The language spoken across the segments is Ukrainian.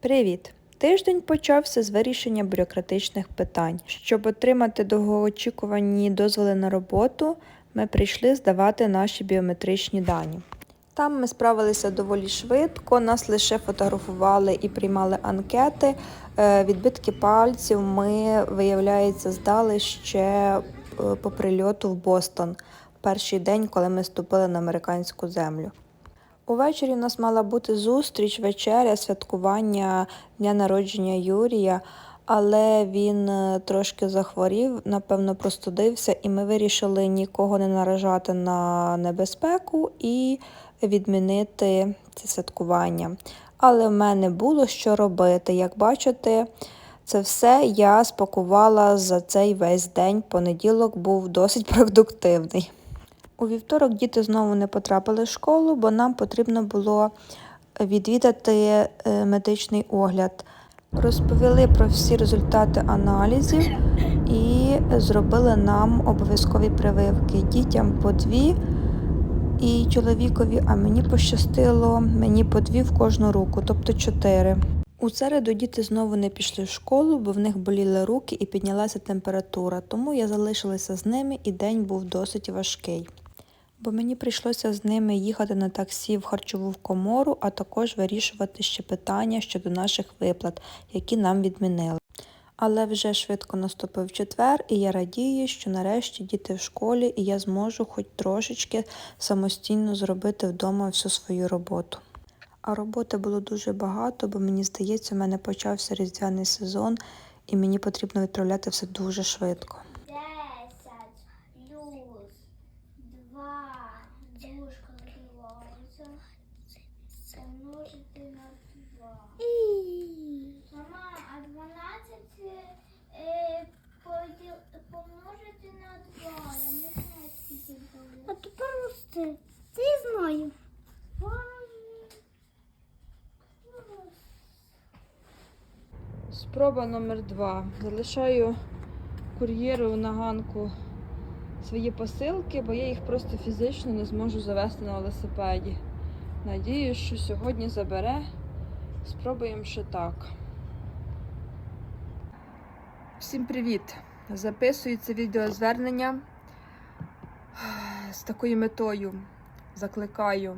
Привіт! Тиждень почався з вирішення бюрократичних питань. Щоб отримати довгоочікувані дозволи на роботу, ми прийшли здавати наші біометричні дані. Там ми справилися доволі швидко, нас лише фотографували і приймали анкети. Е, Відбитки пальців ми, виявляється, здали ще е, по прильоту в Бостон, перший день, коли ми ступили на американську землю. Увечері у нас мала бути зустріч, вечеря, святкування дня народження Юрія, але він е, трошки захворів, напевно, простудився, і ми вирішили нікого не наражати на небезпеку і відмінити це святкування. Але в мене було що робити. Як бачите, це все я спакувала за цей весь день. Понеділок був досить продуктивний. У вівторок діти знову не потрапили в школу, бо нам потрібно було відвідати е, медичний огляд. Розповіли про всі результати аналізів і зробили нам обов'язкові прививки. Дітям по дві і чоловікові, а мені пощастило, мені по дві в кожну руку, тобто чотири. У середу діти знову не пішли в школу, бо в них боліли руки і піднялася температура, тому я залишилася з ними і день був досить важкий. Бо мені прийшлося з ними їхати на таксі в харчову комору, а також вирішувати ще питання щодо наших виплат, які нам відмінили. Але вже швидко наступив четвер, і я радію, що нарешті діти в школі, і я зможу хоч трошечки самостійно зробити вдома всю свою роботу. А роботи було дуже багато, бо мені здається, у мене почався різдвяний сезон, і мені потрібно відправляти все дуже швидко. Десять плюс два дужка відбувається помножити на два. Мама, а 12 е, поділ- помножити на два. Я не знаю, скільки буде. А тепер рости. Це я знаю. Спроба номер два. Залишаю кур'єру на ганку свої посилки, бо я їх просто фізично не зможу завести на велосипеді. Надіюсь, що сьогодні забере. Спробуємо ще так. Всім привіт! Записую це відеозвернення з такою метою. Закликаю.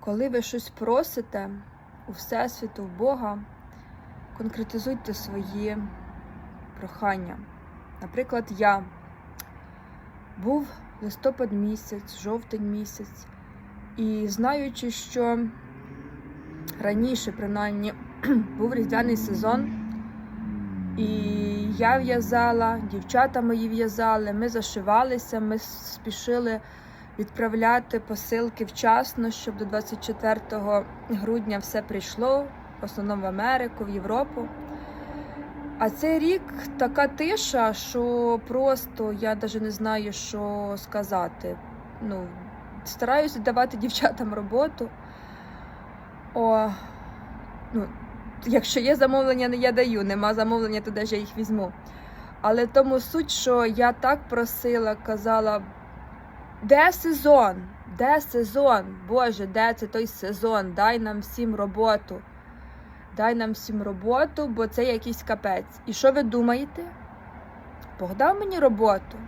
Коли ви щось просите у Всесвіту, в Бога, конкретизуйте свої прохання. Наприклад, я був листопад місяць, жовтень місяць, і знаючи, що раніше, принаймні, був різдвяний сезон, і я в'язала, дівчата мої в'язали, ми зашивалися, ми спішили відправляти посилки вчасно, щоб до 24 грудня все прийшло, в основному в Америку, в Європу. А цей рік така тиша, що просто я навіть не знаю, що сказати. Ну, стараюся давати дівчатам роботу. О, ну, якщо є замовлення, я даю, нема замовлення, то ж я їх візьму. Але тому суть, що я так просила, казала, де сезон? Де сезон? Боже, де це той сезон? Дай нам всім роботу. Дай нам всім роботу, бо це якийсь капець. І що ви думаєте? Бог дав мені роботу.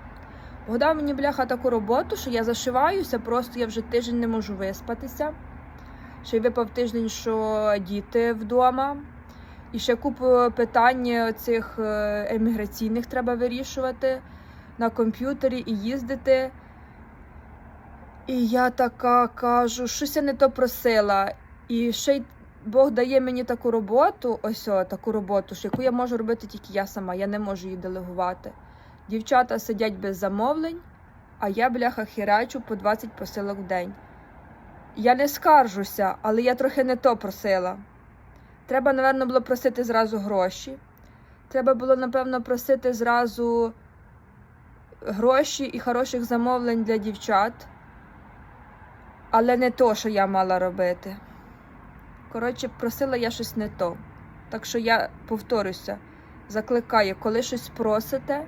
Богдав мені, бляха, таку роботу, що я зашиваюся, просто я вже тиждень не можу виспатися. Ще випав тиждень, що діти вдома. І ще купу питань цих е, еміграційних треба вирішувати на комп'ютері і їздити. І я така кажу, щось я не то просила. І ще й Бог дає мені таку роботу, ось о, таку роботу, що яку я можу робити тільки я сама, я не можу її делегувати. Дівчата сидять без замовлень, а я, бляха, хірачу по 20 посилок в день. Я не скаржуся, але я трохи не то просила. Треба, напевно, було просити зразу гроші. Треба було, напевно, просити зразу гроші і хороших замовлень для дівчат. Але не то, що я мала робити. Коротше, просила я щось не то. Так що я повторюся, закликаю, коли щось просите,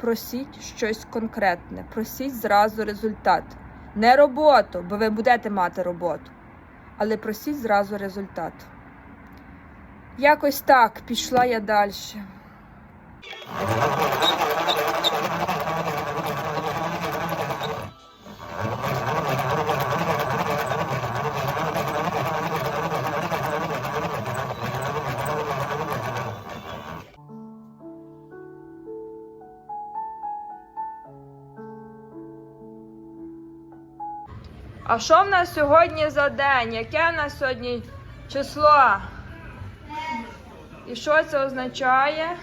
просіть щось конкретне, просіть зразу результат. Не роботу, бо ви будете мати роботу, але просіть зразу результат. Якось так пішла я далі. А що в нас сьогодні за день? Яке в нас сьогодні число? І що це означає?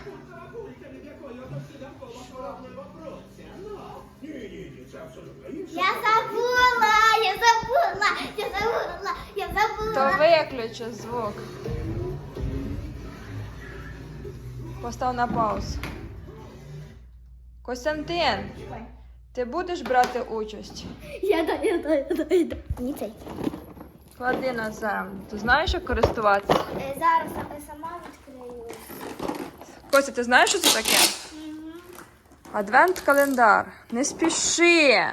Я забула, я забула, я забула, я забула. То виключи звук. Постав на паузу. Костянтин, ти будеш брати участь? Я да, я да, я да, я да. Ні цей. Клади на землю. Ти знаєш, як користуватися? Е, Зараз я сама відкрию. Костя, ти знаєш, що це таке? Адвент календар. Не спіши.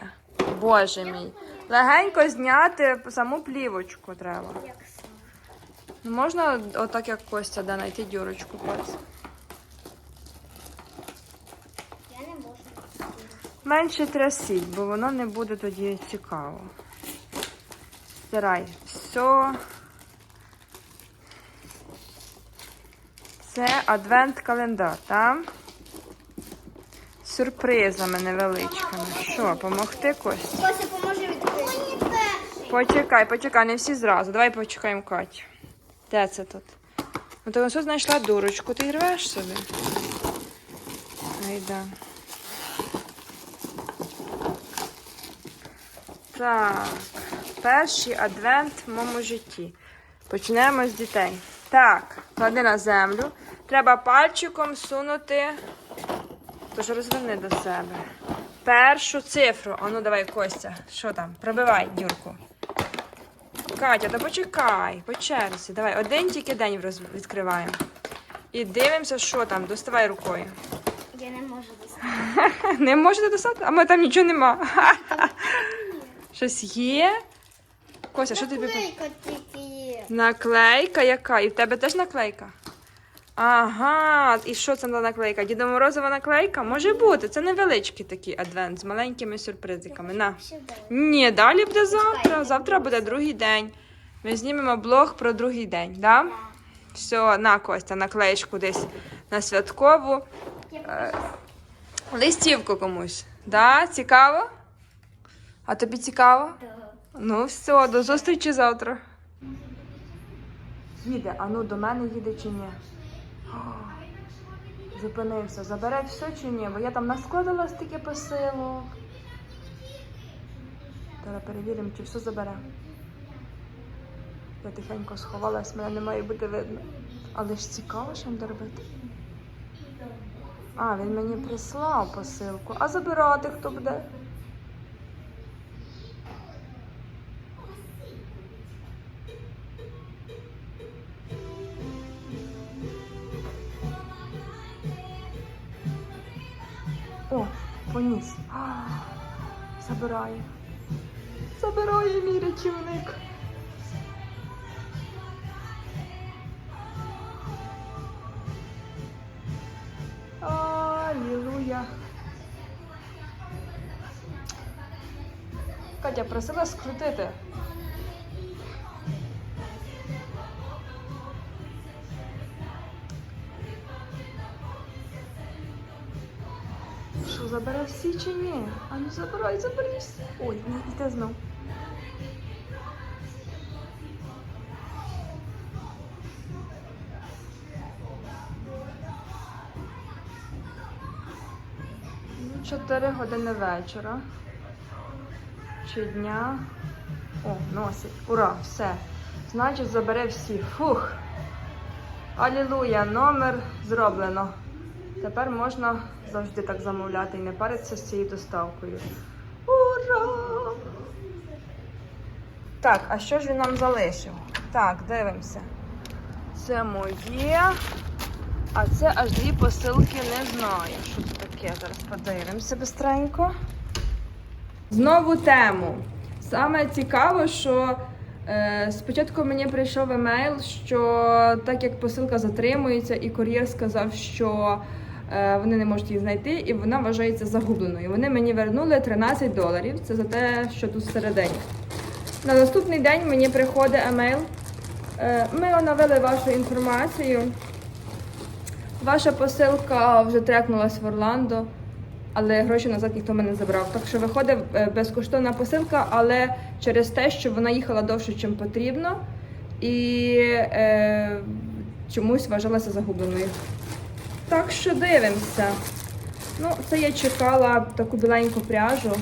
Боже мій. Легенько зняти саму плівочку треба. Як сам? Ну, можна отак, як Костя, да, знайти дюрочку пальцем. Я не можу. Менше трясіть, бо воно не буде тоді цікаво. Стирай. Все. Це адвент-календар, так? Сюрпризами невеличкими. Що, помогти Костя? Кося, поможи відкрити. Почекай, почекай, не всі зразу. Давай почекаємо Катю. Де це тут? Ну ти ось знайшла дурочку, ти рвеш собі. Айда. Так, перший адвент в моєму житті. Почнемо з дітей. Так, клади на землю. Треба пальчиком сунути. Тож розверни до себе. Першу цифру. Ану, давай, Костя. Що там? Пробивай дюрку. Катя, та почекай, по черзі. Давай, один тільки день роз- відкриваємо. І дивимося, що там. Доставай рукою. Я не можу достати. Не можете достати? А ми там нічого нема. Щось є? Костя, що тобі? Наклейка тільки є. Наклейка яка? І в тебе теж наклейка? Ага, і що це за наклейка? Діда Морозова наклейка? Може бути. Це невеличкий такий адвент з маленькими сюрпризиками. На. Ні, далі буде завтра. Завтра буде другий день. Ми знімемо блог про другий день, да? Все, на Костя, наклеїш кудись на святкову. Е, листівку комусь. Да? Цікаво? А тобі цікаво? Ну, все, до зустрічі завтра. Їде, а ну до мене їде чи ні? О, Зупинився, забере все чи ні? Бо я там наскладала стільки посилок. Зараз перевіримо, чи все забере. Я тихенько сховалась, мене не має бути видно. Але ж цікаво, що він буде робити. А, він мені прислав посилку. А забирати хто буде? Поніс. Забирає. Забирає мій рятівник. Алілуя. Катя просила скрутити. Забере всі чи ні? А ну забирай, забери всі. Ой, йде знов. Ну, 4 години вечора. Чи дня. О, носить. Ура, все. Значить, забере всі. Фух. Алілуя, номер зроблено. Тепер можна завжди так замовляти і не паритися з цією доставкою. Ура! Так, а що ж він нам залишив? Так, дивимося. Це моє. А це аж дві посилки не знаю. Що це таке? Зараз подивимося бистренько. Знову тему. Саме цікаво, що Е, Спочатку мені прийшов емейл, що так як посилка затримується, і кур'єр сказав, що вони не можуть її знайти, і вона вважається загубленою. Вони мені вернули 13 доларів. Це за те, що тут всередині. На наступний день мені приходить емейл. Е, Ми оновили вашу інформацію. Ваша посилка вже трекнулась в Орландо, але гроші назад ніхто мене не забрав. Так що виходить е, безкоштовна посилка, але через те, що вона їхала довше, ніж потрібно, і е, чомусь вважалася загубленою. Так що дивимося. Ну, це я чекала таку біленьку пряжу.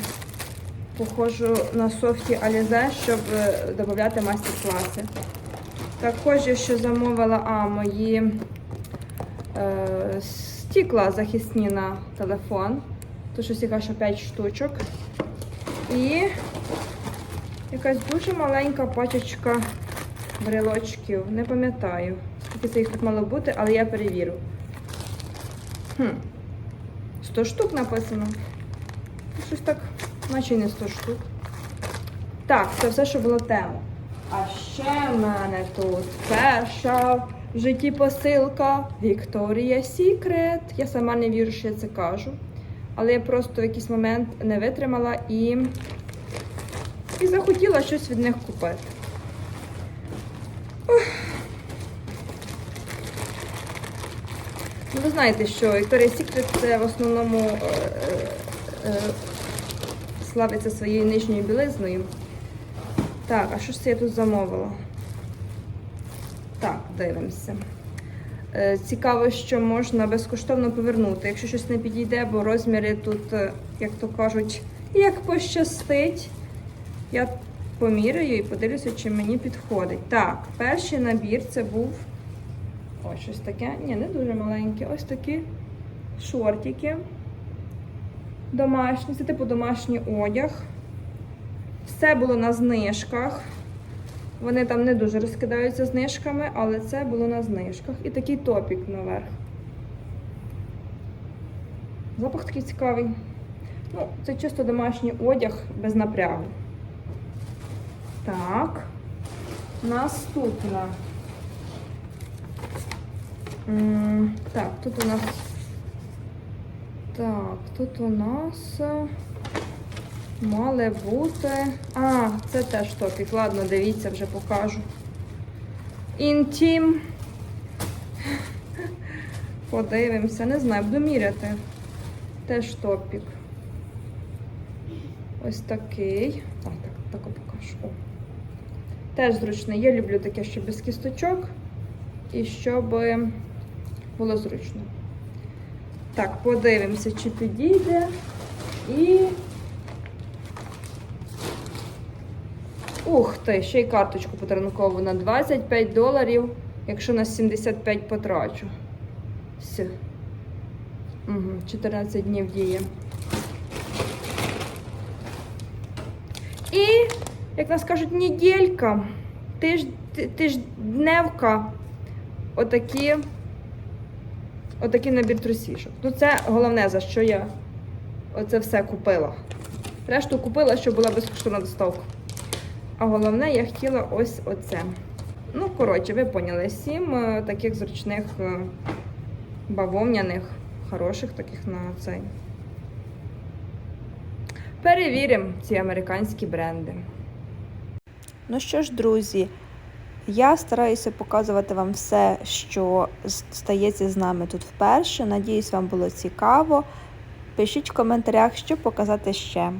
Похожу на софті Alize, щоб е, додати майстер-класи. Також я ще замовила а, мої е, стікла захисні на телефон. Тут щось яка ще 5 штучок. І якась дуже маленька пачечка брелочків. Не пам'ятаю, скільки це їх тут мало бути, але я перевірю. Хм. 100 штук написано. Щось так, наче не 100 штук. Так, це все, що було тема. А ще в мене тут перша в житті посилка Victoria's Secret. Я сама не вірю, що я це кажу. Але я просто в якийсь момент не витримала і, і захотіла щось від них купити. Ну, ви знаєте, що Victoria's Secret це в основному е, е, е, славиться своєю нижньою білизною. Так, а що ж це я тут замовила? Так, дивимося. Е, Цікаво, що можна безкоштовно повернути, якщо щось не підійде, бо розміри тут, е, як то кажуть, як пощастить. Я поміряю і подивлюся, чи мені підходить. Так, перший набір це був ось щось таке. Ні, не дуже маленьке. Ось такі шортики. Домашні, це типу домашній одяг. Все було на знижках. Вони там не дуже розкидаються знижками, але це було на знижках. І такий топік наверх. Запах такий цікавий. Ну, це чисто домашній одяг без напрягу. Так. Наступна. Так, тут у нас. Так, тут у нас. е, Мали бути. А, це теж топік. Ладно, дивіться, вже покажу. Інтім. Подивимося, не знаю, буду міряти. Теж топік. Ось такий. Так, так, так покажу. О. Теж зручний. Я люблю таке, що без кісточок. І щоб було зручно. Так, подивимося, чи підійде. І. Ух ти, ще й карточку подарункову на 25 доларів, якщо на 75 потрачу. Все. Угу, 14 днів діє. І, як нас кажуть, неділька, тиж, тиждневка. Отакі, отакий набір трусішок. Ну, це головне, за що я оце все купила. Решту купила, щоб була безкоштовна доставка. А головне, я хотіла ось оце. Ну, коротше, ви поняли, сім е, таких зручних е, бавовняних, хороших таких на цей. Перевіримо ці американські бренди. Ну що ж, друзі, я стараюся показувати вам все, що стається з нами тут вперше. Надіюсь, вам було цікаво. Пишіть в коментарях, що показати ще.